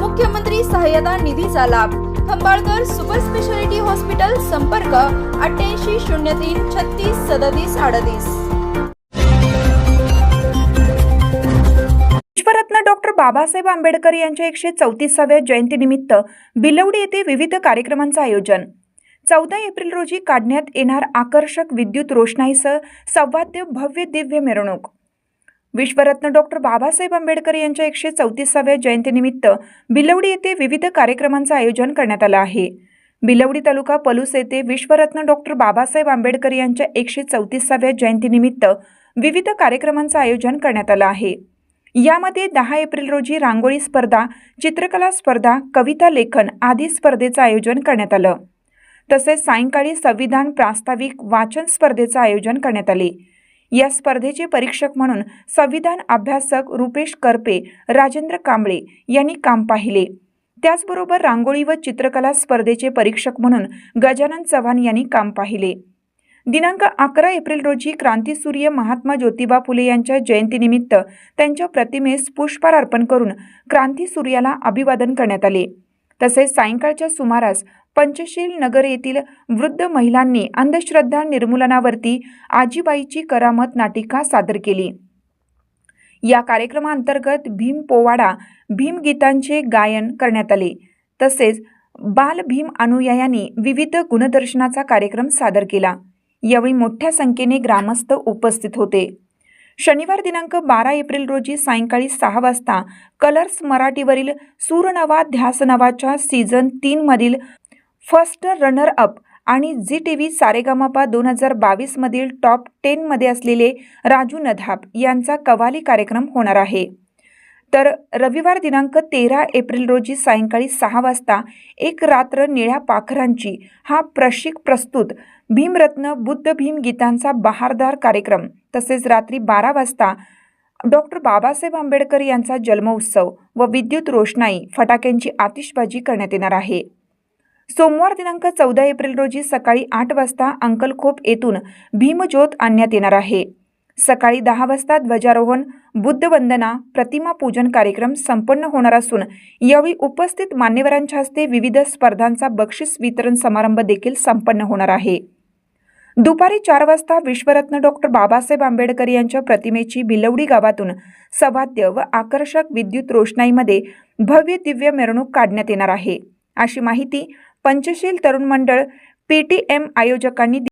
मुख्यमंत्री सहाय्यता निधीचा लाभ. खंबाळकर सुपर स्पेशालिटी हॉस्पिटल संपर्क अठ्ठ्याऐंशी शून्य तीन छत्तीस सदतीस अडतीस. विश्वरत्न डॉक्टर बाबासाहेब आंबेडकर यांच्या एकशे चौतीसाव्या जयंतीनिमित्त बिलवडी येथे विविध कार्यक्रमांचं आयोजन. चौदा एप्रिल रोजी काढण्यात येणार आकर्षक विद्युत रोषणाईसह संवाद्य भव्य दिव्य मिरवणूक. विश्वरत्न डॉक्टर बाबासाहेब आंबेडकर यांच्या एकशे चौतीसाव्या जयंतीनिमित्त बिलवडी येथे विविध कार्यक्रमांचं आयोजन करण्यात आलं आहे. बिलवडी तालुका पलूस येथे विश्वरत्न डॉक्टर बाबासाहेब आंबेडकर यांच्या एकशे चौतीसाव्या जयंतीनिमित्त विविध कार्यक्रमांचं आयोजन करण्यात आलं आहे. यामध्ये दहा एप्रिल रोजी रांगोळी स्पर्धा चित्रकला स्पर्धा कविता लेखन आदी स्पर्धेचं आयोजन करण्यात आलं. तसेच सायंकाळी संविधान प्रास्ताविक वाचन स्पर्धेचं आयोजन करण्यात आले. या स्पर्धेचे परीक्षक म्हणून संविधान अभ्यासक रुपेश करपे राजेंद्र कांबळे यांनी काम पाहिले. त्याचबरोबर रांगोळी व चित्रकला स्पर्धेचे परीक्षक म्हणून गजानन चव्हाण यांनी काम पाहिले. दिनांक अकरा एप्रिल रोजी क्रांतीसूर्य महात्मा ज्योतिबा फुले यांच्या जयंतीनिमित्त त्यांच्या प्रतिमेस पुष्पहार अर्पण करून क्रांतीसूर्याला अभिवादन करण्यात आले. तसेच सायंकाळच्या सुमारास पंचशील नगर येथील वृद्ध महिलांनी अंधश्रद्धा निर्मूलनावरती आजीबाईची करामत नाटिका सादर केली. या कार्यक्रमाअंतर्गत भीम पोवाडा भीमगीतांचे गायन करण्यात आले. तसेच बाल भीम अनुयायांनी विविध गुणदर्शनाचा कार्यक्रम सादर केला. यावेळी मोठ्या संख्येने ग्रामस्थ उपस्थित होते. शनिवार दिनांक बारा एप्रिल रोजी सायंकाळी सहा वाजता कलर्स मराठीवरील सूरनवा ध्यासनवाच्या सीझन तीनमधील फर्स्ट रनर अप आणि झी टी व्ही सारेगामापा दोन हजार बावीसमधील टॉप टेनमध्ये असलेले राजू नधाप यांचा कवाली कार्यक्रम होणार आहे. तर रविवार दिनांक तेरा एप्रिल रोजी सायंकाळी सहा वाजता एक रात्र निळ्या पाखरांची हा प्रशिक प्रस्तुत भीमरत्न बुद्ध भीम गीतांचा बहारदार कार्यक्रम तसेच रात्री बारा वाजता डॉक्टर बाबासाहेब आंबेडकर यांचा जन्मोत्सव व विद्युत रोषणाई फटाक्यांची आतिषबाजी करण्यात येणार आहे. सोमवार दिनांक चौदा एप्रिल रोजी सकाळी आठ वाजता अंकलखोप येथून भीमज्योत आणण्यात येणार आहे. सकाळी दहा वाजता ध्वजारोहण बुद्धवंदना प्रतिमा पूजन कार्यक्रम संपन्न होणार असून यावेळी उपस्थित मान्यवरांच्या हस्ते विविध स्पर्धांचा बक्षीस वितरण समारंभ देखील संपन्न होणार आहे. दुपारी चार वाजता विश्वरत्न डॉक्टर बाबासाहेब आंबेडकर यांच्या प्रतिमेची बिलवडी गावातून सवाद्य व आकर्षक विद्युत रोषणाईमध्ये भव्य दिव्य मिरवणूक काढण्यात येणार आहे. अशी माहिती पंचशील तरुण मंडळ पीटीएम आयोजकांनी